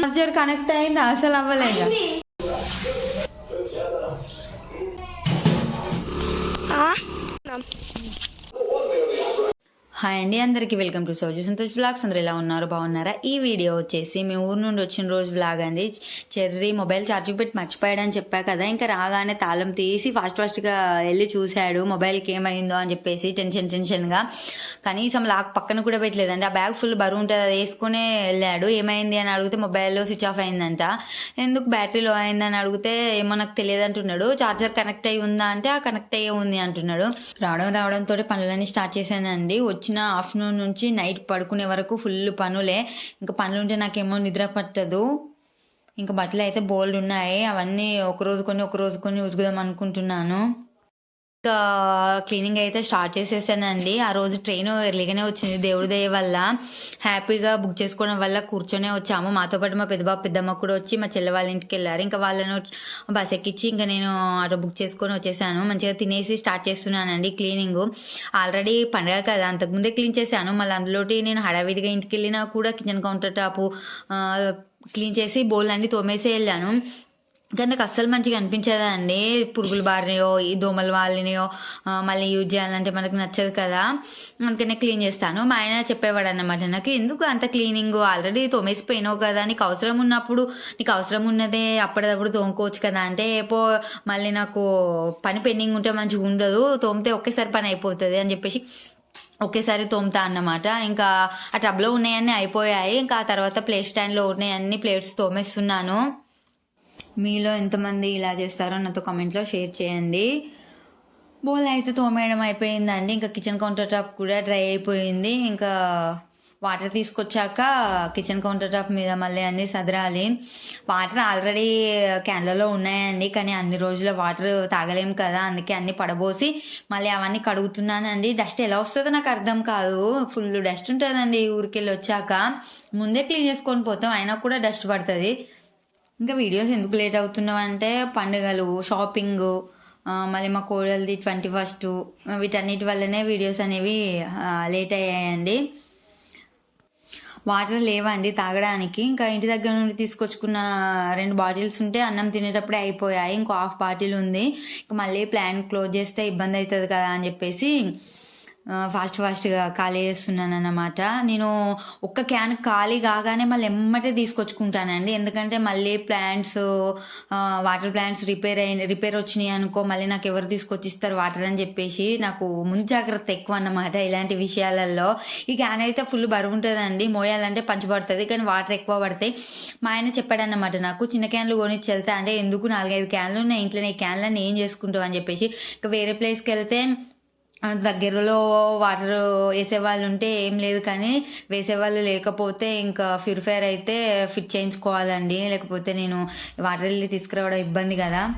Charger connect అయింది అసలు అవ్వలేదు? హాయ్ అండి అందరికీ వెల్కమ్ టు సౌజీ సంతోష్ వ్లాగ్స్. అందరూ ఎలా ఉన్నారు? బాగున్నారా? ఈ వీడియో వచ్చేసి మేము ఊరు నుండి వచ్చిన రోజు వ్లాగ్ అండి. చెర్రీ మొబైల్ ఛార్జింగ్ పెట్టి మర్చిపోయాడని చెప్పా కదా ఇంకా రాగానే తాళం తీసి ఫాస్ట్ ఫాస్ట్గా వెళ్ళి చూశాడు. మొబైల్కి ఏమైందో అని చెప్పేసి టెన్షన్ టెన్షన్గా కనీసం లాక్ పక్కన కూడా పెట్టలేదండి. ఆ బ్యాగ్ ఫుల్ బరువు ఉంటుంది అది వేసుకునే వెళ్ళాడు. ఏమైంది అని అడిగితే మొబైల్ స్విచ్ ఆఫ్ అయిందంట. ఎందుకు బ్యాటరీ లో అయిందని అడిగితే ఏమో నాకు తెలియదు అంటున్నాడు. ఛార్జర్ కనెక్ట్ అయ్యి ఉందా అంటే ఆ కనెక్ట్ అయ్యే ఉంది అంటున్నాడు. రావడం రావడంతో పనులన్నీ స్టార్ట్ చేశానండి. వచ్చి వచ్చిన ఆఫ్టర్నూన్ నుంచి నైట్ పడుకునే వరకు ఫుల్ పనులే. ఇంకా పనులు ఉంటే నాకేమో నిద్ర పట్టదు. ఇంకా బట్టలు అయితే బోల్డ్ ఉన్నాయి. అవన్నీ ఒక రోజు కొన్ని ఒక రోజు కొన్ని ఉతుకుదాం అనుకుంటున్నాను. క్లీనింగ్ అయితే స్టార్ట్ చేసేసానండి. ఆ రోజు ట్రైన్ ఎర్లీగానే వచ్చింది. దేవుడి దయ వల్ల హ్యాపీగా బుక్ చేసుకోవడం వల్ల కూర్చొనే వచ్చాము. మాతో పాటు మా పెద్దబాబు పెద్దమ్మ కూడా వచ్చి మా చెల్లె వాళ్ళ ఇంటికి వెళ్ళారు. ఇంకా వాళ్ళను బస్ ఎక్కించి ఇంకా నేను ఆటో బుక్ చేసుకొని వచ్చేసాను. మంచిగా తినేసి స్టార్ట్ చేస్తున్నానండి క్లీనింగ్. ఆల్రెడీ పండగ కదా అంతకుముందే క్లీన్ చేశాను. మళ్ళీ అందులోటి నేను హడావిడిగా ఇంటికి వెళ్ళినా కూడా కిచెన్ కౌంటర్ టాపు క్లీన్ చేసి బౌల్ అన్ని తోమేసి వెళ్ళాను. కానీ నాకు అస్సలు మంచిగా అనిపించేదండి పురుగులు బారినాయో ఈ దోమలు వాలినాయో మళ్ళీ యూజ్ చేయాలంటే మనకు నచ్చదు కదా. అందుకనే క్లీన్ చేస్తాను. మా ఆయన చెప్పేవాడు అన్నమాట నాకు ఎందుకు అంత క్లీనింగ్? ఆల్రెడీ తోమేసిపోయినావు కదా నీకు అవసరం ఉన్నప్పుడు నీకు అవసరం ఉన్నదే అప్పటిదప్పుడు తోముకోవచ్చు కదా అంటే పో మళ్ళీ నాకు పని పెండింగ్ ఉంటే మంచిగా ఉండదు తోమితే ఒకేసారి పని అయిపోతుంది అని చెప్పేసి ఒకేసారి తోముతా అన్నమాట. ఇంకా ఆ టబ్లో ఉన్నాయన్నీ అయిపోయాయి. ఇంకా ఆ తర్వాత ప్లేట్ స్టాండ్లో ఉన్నాయన్ని ప్లేట్స్ తోమేస్తున్నాను. మీలో ఎంతమంది ఇలా చేస్తారో నాతో కామెంట్లో షేర్ చేయండి. బోల్ అయితే తోమేయడం అయిపోయిందండి. ఇంకా కిచెన్ కౌంటర్ టాప్ కూడా డ్రై అయిపోయింది. ఇంకా వాటర్ తీసుకొచ్చాక కిచెన్ కౌంటర్ టాప్ మీద మళ్ళీ అన్ని సదరాలి. వాటర్ ఆల్రెడీ క్యాన్లలో ఉన్నాయండి కానీ అన్ని రోజుల వాటర్ తాగలేం కదా అందుకే అన్ని పడబోసి మళ్ళీ అవన్నీ కడుగుతున్నానండి. డస్ట్ ఎలా వస్తుందో నాకు అర్థం కాదు. ఫుల్ డస్ట్ ఉంటుందండి ఊరికెళ్ళి వచ్చాక. ముందే క్లీన్ చేసుకొని పోతాం అయినా కూడా డస్ట్ పడుతుంది. ఇంకా వీడియోస్ ఎందుకు లేట్ అవుతున్నావు అంటే పండుగలు షాపింగ్ మళ్ళీ మా కోడలది ట్వంటీ ఫస్ట్ వీటన్నిటి వల్లనే వీడియోస్ అనేవి లేట్ అయ్యాయండి. వాటర్ లేవండి తాగడానికి. ఇంకా ఇంటి దగ్గర నుండి తీసుకొచ్చుకున్న రెండు బాటిల్స్ ఉంటే అన్నం తినేటప్పుడే అయిపోయాయి. ఇంకో హాఫ్ బాటిల్ ఉంది. ఇంకా మళ్ళీ ప్లాన్ క్లోజ్ చేస్తే ఇబ్బంది అవుతుంది కదా అని చెప్పేసి ఫాస్ట్ ఫాస్ట్గా ఖాళీ చేస్తున్నాను అన్నమాట నేను ఒక్క క్యాన్ ఖాళీ కాగానే మళ్ళీ ఎమ్మటే తీసుకొచ్చుకుంటానండి. ఎందుకంటే మళ్ళీ ప్లాంట్స్ వాటర్ ప్లాంట్స్ రిపేర్ అయిన రిపేర్ వచ్చినాయి అనుకో మళ్ళీ నాకు ఎవరు తీసుకొచ్చి ఇస్తారు వాటర్ అని చెప్పేసి నాకు ముందు జాగ్రత్త ఎక్కువ అన్నమాట ఇలాంటి విషయాలలో. ఈ క్యాన్ అయితే ఫుల్ బరువు ఉంటుందండి. మోయాలంటే పంచబడుతుంది కానీ వాటర్ ఎక్కువ పడతాయి. మా ఆయన చెప్పాడన్నమాట నాకు చిన్న క్యాన్లు కొనిచ్చి వెళ్తా అంటే ఎందుకు నాలుగైదు క్యాన్లు ఉన్నాయి? ఇంట్లో ఈ క్యాన్లన్నీ ఏం చేసుకుంటావు? అని చెప్పేసి ఇంకా వేరే ప్లేస్కి వెళ్తే దగ్గరలో వాటర్ వేసేవాళ్ళు ఉంటే ఏం లేదు కానీ వేసేవాళ్ళు లేకపోతే ఇంకా ప్యూరిఫైర్ అయితే ఫిట్ చేయించుకోవాలండి. లేకపోతే నేను వాటర్ వెళ్ళి తీసుకురావడం ఇబ్బంది కదా.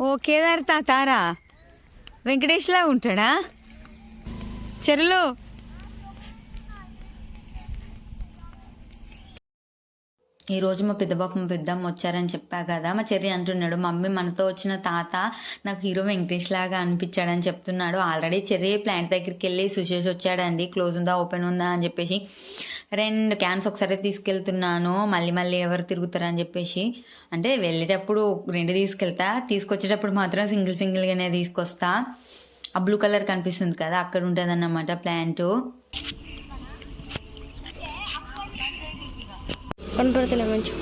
ఓ కేదార్ తాతారా? వెంకటేష్లా ఉంటాడా? చెరులో ఈ రోజు మా పెద్దబాబు మా పెద్దమ్మ వచ్చారని చెప్పా కదా మా చెర్రి అంటున్నాడు మమ్మీ మనతో వచ్చిన తాత నాకు హీరో వెంకటేష్ లాగా అనిపించాడని చెప్తున్నాడు. ఆల్రెడీ చెర్రి ప్లాంట్ దగ్గరికి వెళ్ళి సుషేష్ వచ్చాడండి క్లోజ్ ఉందా ఓపెన్ ఉందా అని చెప్పేసి రెండు క్యాన్స్ ఒకసారి తీసుకెళ్తున్నాను మళ్ళీ మళ్ళీ ఎవరు తిరుగుతారని చెప్పేసి. అంటే వెళ్ళేటప్పుడు రెండు తీసుకెళ్తా తీసుకొచ్చేటప్పుడు మాత్రం సింగిల్ సింగిల్గానే తీసుకొస్తా. ఆ బ్లూ కలర్ కనిపిస్తుంది కదా అక్కడ ఉంటుంది అన్నమాట ప్లాంట్. కనపడతలే మంచి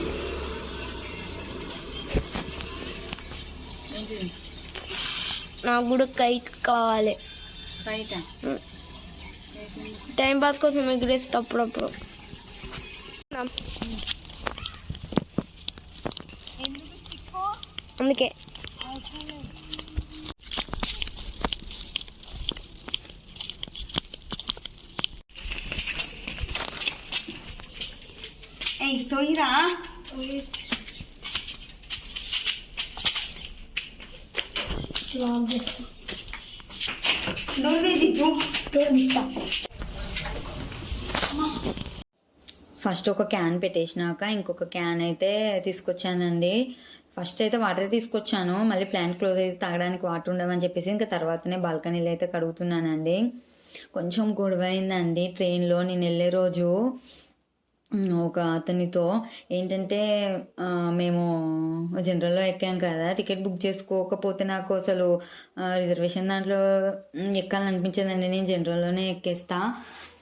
నాకు కూడా కైట్ కావాలి. టైం పాస్ కోసం ఎగిరేస్తా అప్పుడప్పుడు. అందుకే. తొయ్యిరా ఫస్ట్ ఒక క్యాన్ పెట్టేసినాక ఇంకొక క్యాన్ అయితే తీసుకొచ్చానండి. ఫస్ట్ అయితే వాటర్ తీసుకొచ్చాను. మళ్ళీ ప్లాంట్ క్లోజ్ అయితే తాగడానికి వాటర్ ఉండమని చెప్పేసి ఇంకా తర్వాతనే బాల్కనీలో అయితే కడుగుతున్నానండి. కొంచెం గొడవ అయిందండి ట్రైన్లో నేను వెళ్ళే రోజు ఒక అతనితో ఏంటంటే మేము జనరల్లో ఎక్కాం కదా టికెట్ బుక్ చేసుకోకపోతే నాకు అసలు రిజర్వేషన్ దాంట్లో ఎక్కాలని ఎక్కాలనిపించదండి. నేను జనరల్లోనే ఎక్కేస్తా.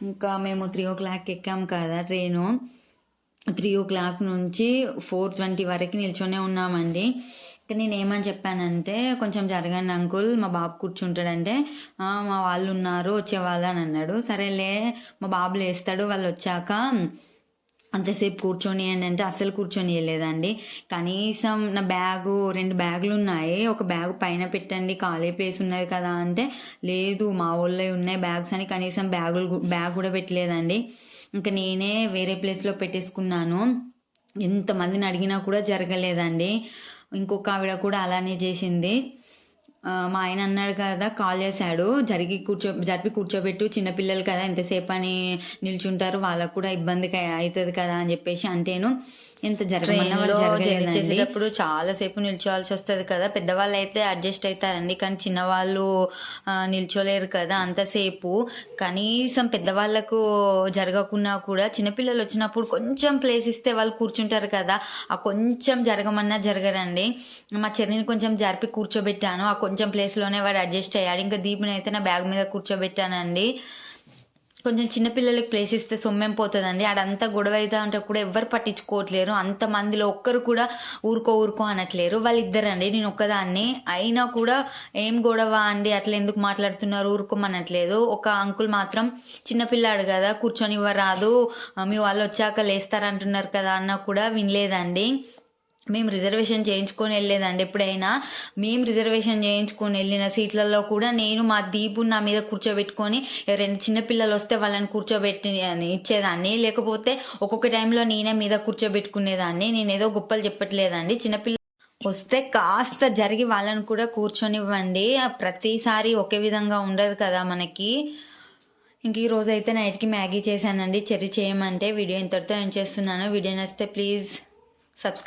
ఇంకా మేము త్రీ ఓ క్లాక్ ఎక్కాం కదా ట్రైను. త్రీ ఓ క్లాక్ నుంచి ఫోర్ ట్వంటీ వరకు నిల్చొనే ఉన్నామండి. ఇంకా నేను ఏమని చెప్పానంటే కొంచెం జరగండి అంకుల్ మా బాబు కూర్చుంటాడంటే మా వాళ్ళు ఉన్నారు వచ్చేవాళ్ళు అని అన్నాడు. సరేలే మా బాబు లేస్తాడు వాళ్ళు వచ్చాక అంతసేపు కూర్చొని అంటే అస్సలు కూర్చొని లేదండి కనీసం నా బ్యాగు రెండు బ్యాగులు ఉన్నాయి ఒక బ్యాగ్ పైన పెట్టండి ఖాళీ ప్లేస్ ఉన్నది కదా అంటే లేదు మా ఊళ్ళో ఉన్నాయి బ్యాగ్స్ అని కనీసం బ్యాగులు బ్యాగ్ కూడా పెట్టలేదండి. ఇంకా నేనే వేరే ప్లేస్లో పెట్టేసుకున్నాను. ఎంతమందిని అడిగినా కూడా జరగలేదండి. ఇంకొక ఆవిడ కూడా అలానే చేసింది. మా ఆయన అన్నాడు కదా కాల్ చేశాడు. జరిగి కూర్చో జరిపి కూర్చోబెట్టు. చిన్నపిల్లలు కదా ఎంతసేపు అని నిల్చుంటారు. వాళ్ళకు కూడా ఇబ్బంది అవుతుంది కదా అని చెప్పేసి అంటేను జరగలేదండి. చేసేటప్పుడు చాలా సేపు నిల్చోవాల్సి వస్తుంది కదా. పెద్దవాళ్ళు అయితే అడ్జస్ట్ అవుతారండి కానీ చిన్నవాళ్ళు నిల్చోలేరు కదా అంతసేపు. కనీసం పెద్దవాళ్ళకు జరగకున్నా కూడా చిన్నపిల్లలు వచ్చినప్పుడు కొంచెం ప్లేస్ ఇస్తే వాళ్ళు కూర్చుంటారు కదా. ఆ కొంచెం జరగమన్నా జరగరండి. మా చెర్రిని కొంచెం జరిపి కూర్చోబెట్టాను. ఆ కొంచెం ప్లేస్లోనే వాడు అడ్జస్ట్ అయ్యాడు. ఇంకా దీపుని అయితే నా బ్యాగ్ మీద కూర్చోబెట్టానండి. కొంచెం చిన్నపిల్లలకి ప్లేస్ ఇస్తే సొమ్మేం పోతుందండి. ఆడంతా గొడవ అవుతా ఉంటే కూడా ఎవ్వరు పట్టించుకోవట్లేరు. అంత మందిలో ఒక్కరు కూడా ఊరుకో ఊరుకో అనట్లేరు. వాళ్ళిద్దరండి. నేను ఒక్కదాన్ని. అయినా కూడా ఏం గొడవ అండి? అట్లా ఎందుకు మాట్లాడుతున్నారు? ఊరుకోమనట్లేదు. ఒక అంకుల్ మాత్రం చిన్నపిల్లాడు కదా కూర్చొని ఇవ్వరాదు మీ వాళ్ళు వచ్చాక లేస్తారంటున్నారు కదా అన్న కూడా వినలేదండి. మేము రిజర్వేషన్ చేయించుకొని వెళ్ళేదండి ఎప్పుడైనా. మేము రిజర్వేషన్ చేయించుకొని వెళ్ళిన సీట్లలో కూడా నేను మా దీపు నా మీద కూర్చోబెట్టుకొని రెండు చిన్నపిల్లలు వస్తే వాళ్ళని కూర్చోబెట్టి అని ఇచ్చేదాన్ని. లేకపోతే ఒక్కొక్క టైంలో నేనే మీద కూర్చోబెట్టుకునేదాన్ని. నేను ఏదో గొప్పలు చెప్పట్లేదండి. చిన్నపిల్ల వస్తే కాస్త జరిగి వాళ్ళని కూడా కూర్చొనివ్వండి. ప్రతిసారి ఒకే విధంగా ఉండదు కదా మనకి. ఇంక ఈ రోజు అయితే నైట్కి మ్యాగీ చేశానండి. చెర్రీ చేయమంటే వీడియో ఇంతటితో ఏం చేస్తున్నాను. వీడియో నచ్చితే ప్లీజ్ సబ్స్క్రైబ్